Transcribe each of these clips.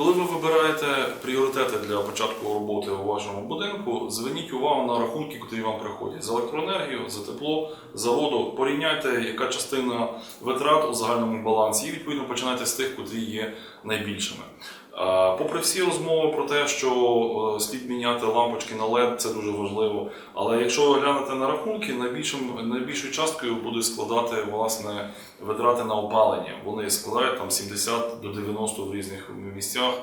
Коли ви вибираєте пріоритети для початку роботи у вашому будинку, зверніть увагу на рахунки, які вам приходять за електроенергію, за тепло, за воду. Порівняйте, яка частина витрат у загальному балансі, і відповідно починайте з тих, котрі є найбільшими. Попри всі розмови про те, що е, слід міняти лампочки на LED, це дуже важливо. Але якщо ви глянете на рахунки, найбільшим, найбільшою часткою буде складати власне витрати на опалення. Вони складають там 70 до 90 в різних місцях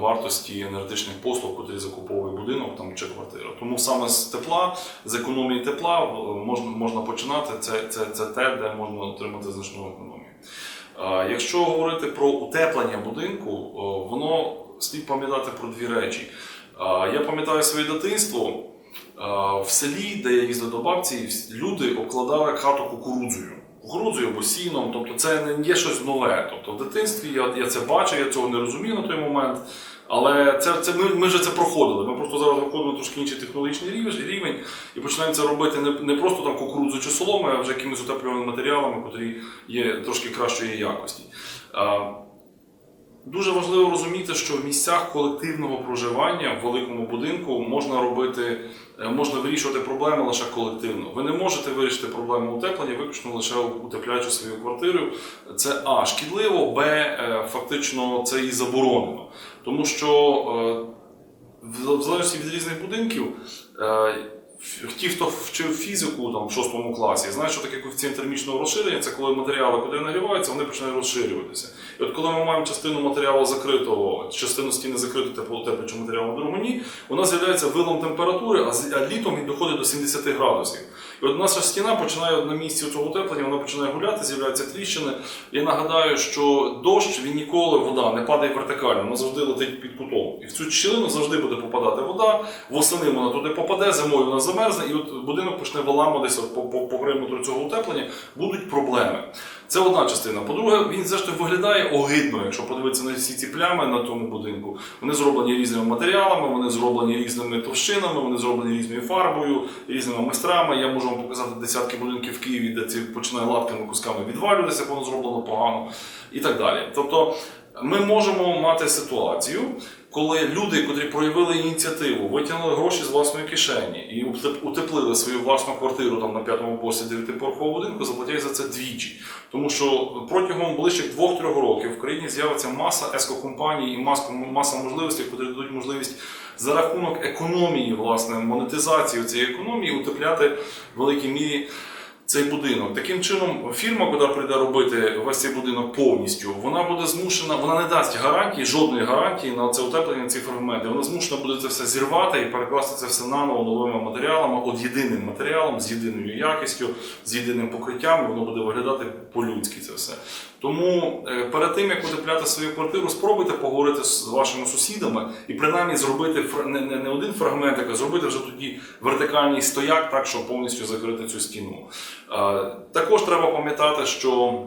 вартості енергетичних послуг, котрі закуповує будинок там чи квартира. Тому саме з тепла, з економії тепла е, можна, можна починати. Це, це, це те, де можна отримати значну економію. Якщо говорити про утеплення будинку, воно слід пам'ятати про дві речі. Я пам'ятаю своє дитинство. В селі, де я їздив до бабці, люди обкладали хату кукурудзою. Кукурудзою або сіном, тобто це не є щось нове. Тобто в дитинстві я, я це бачив, я цього не розумів на той момент. Але це, це ми, ми вже це проходили. Ми просто зараз виходимо трошки інший технологічний рівень, і починаємо це робити не, не просто там кукурудзу чи соломи, а вже якимись утеплюваними матеріалами, які є трошки кращої якості. Дуже важливо розуміти, що в місцях колективного проживання в великому будинку можна робити, е, можна вирішувати проблеми лише колективно. Ви не можете вирішити проблему утеплення виключно лише утепляючи свою квартиру. Це а шкідливо, б е, фактично це і заборонено. Тому що е, в залежності від різних будинків. Ті, хто вчив фізику там, в шостому класі, знають, що таке коефіцієнт термічного розширення, це коли матеріали, куди нагріваються, вони починають розширюватися. І от коли ми маємо частину матеріалу закритого, частину стіни закритого теплотеплячого матеріалу на другому ні, у з'являється вилом температури, а літом він доходить до 70 градусів. І от наша стіна починає на місці цього утеплення, вона починає гуляти, з'являються тріщини. Я нагадаю, що дощ він ніколи вода не падає вертикально, вона завжди летить під кутом. І в цю щілину завжди буде попадати вода. Восени вона туди попаде, зимою вона замерзне, і от будинок почне виламуватися по, по, по периметру цього утеплення. Будуть проблеми. Це одна частина. По-друге, він зрештою виглядає огидно, якщо подивитися на всі ці плями на тому будинку. Вони зроблені різними матеріалами, вони зроблені різними товщинами, вони зроблені різною фарбою, різними майстрами. Я можу вам показати десятки будинків в Києві, де ці починає латками кусками відвалюватися, воно зроблено погано і так далі. Тобто ми можемо мати ситуацію, коли люди, котрі проявили ініціативу, витягнули гроші з власної кишені і утеп- утеплили свою власну квартиру там на п'ятому поверсі дев'ятиповерхового будинку, заплатять за це двічі. Тому що протягом ближчих двох-трьох років в країні з'явиться маса ескокомпаній і маса, можливостей, які дадуть можливість за рахунок економії, власне, монетизації цієї економії утепляти в великій мірі цей будинок. Таким чином, фірма, яка прийде робити весь цей будинок повністю, вона буде змушена, вона не дасть гарантії, жодної гарантії на це утеплення ці фрагменти. Вона змушена буде це все зірвати і перекласти це все наново новими матеріалами, от єдиним матеріалом, з єдиною якістю, з єдиним покриттям, і воно буде виглядати по-людськи це все. Тому е, перед тим, як утепляти свою квартиру, спробуйте поговорити з вашими сусідами і принаймні зробити не, не, не один фрагментик, а зробити вже тоді вертикальний стояк, так, щоб повністю закрити цю стіну. Також треба пам'ятати, що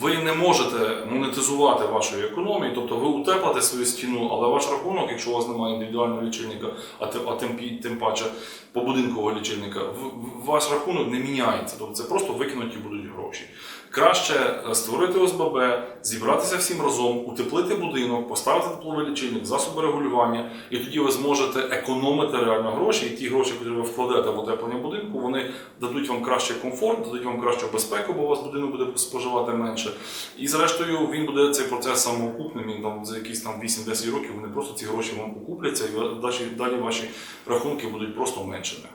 ви не можете монетизувати вашої економії, тобто ви утеплите свою стіну, але ваш рахунок, якщо у вас немає індивідуального лічильника, а тим, тим, паче побудинкового лічильника, ваш рахунок не міняється. Тобто це просто викинуті будуть гроші. Краще е, створити ОСББ, зібратися всім разом, утеплити будинок, поставити тепловий лічильник, засоби регулювання, і тоді ви зможете економити реально гроші. І ті гроші, які ви вкладете в утеплення будинку, вони дадуть вам кращий комфорт, дадуть вам кращу безпеку, бо у вас будинок буде споживати менше. І зрештою він буде цей процес самоокупним. Він там за якісь там 8-10 років вони просто ці гроші вам окупляться, і далі ваші рахунки будуть просто меншими.